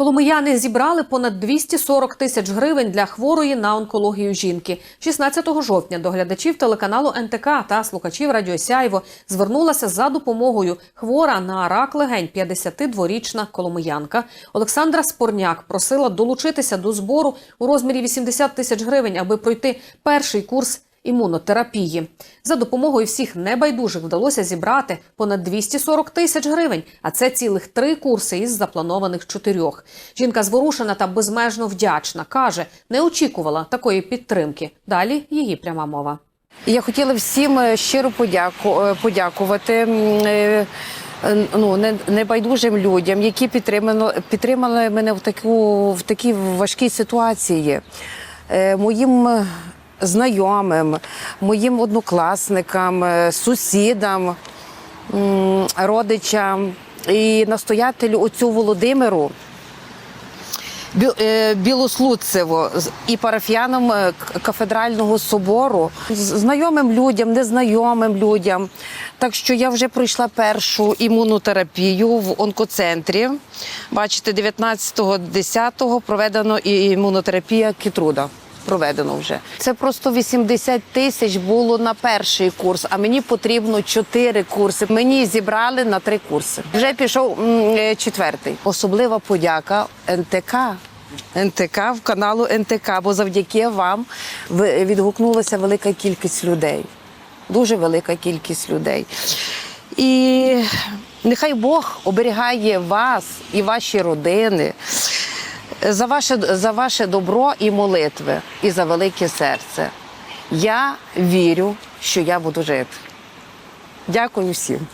Коломияни зібрали понад 240 тисяч гривень для хворої на онкологію жінки. 16 жовтня до глядачів телеканалу НТК та слухачів Радіо Сяйво звернулася за допомогою хвора на рак легень 52-річна коломиянка. Олександра Спорняк просила долучитися до збору у розмірі 80 тисяч гривень, аби пройти перший курс імунотерапії. За допомогою всіх небайдужих вдалося зібрати понад 240 тисяч гривень, а це цілих три курси із запланованих чотирьох. Жінка зворушена та безмежно вдячна. каже, не очікувала такої підтримки. Далі її пряма мова. Я хотіла всім е, щиро подяку, е, подякувати. е, Ну, не- небайдужим людям, які підтримали, підтримали мене в таку в такій важкій ситуації. Моїм знайомим, моїм однокласникам, е, сусідам, родичам і настоятелю отцю Володимиру. Е, Білослудцево і парафіянам е, кафедрального собору, знайомим людям, незнайомим людям. Так що я вже пройшла першу імунотерапію в онкоцентрі. Бачите, 19.10 проведено імунотерапія Кітруда. Проведено вже. Це просто 80 тисяч було на перший курс, а мені потрібно 4 курси. Мені зібрали на 3 курси. Вже пішов е, четвертий. Особлива подяка НТК. НТК в каналу НТК, бо завдяки вам відгукнулася велика кількість людей. Дуже велика кількість людей. І нехай Бог оберігає вас і ваші родини за ваше, за ваше добро і молитви, і за велике серце. Я вірю, що я буду жити. Дякую всім.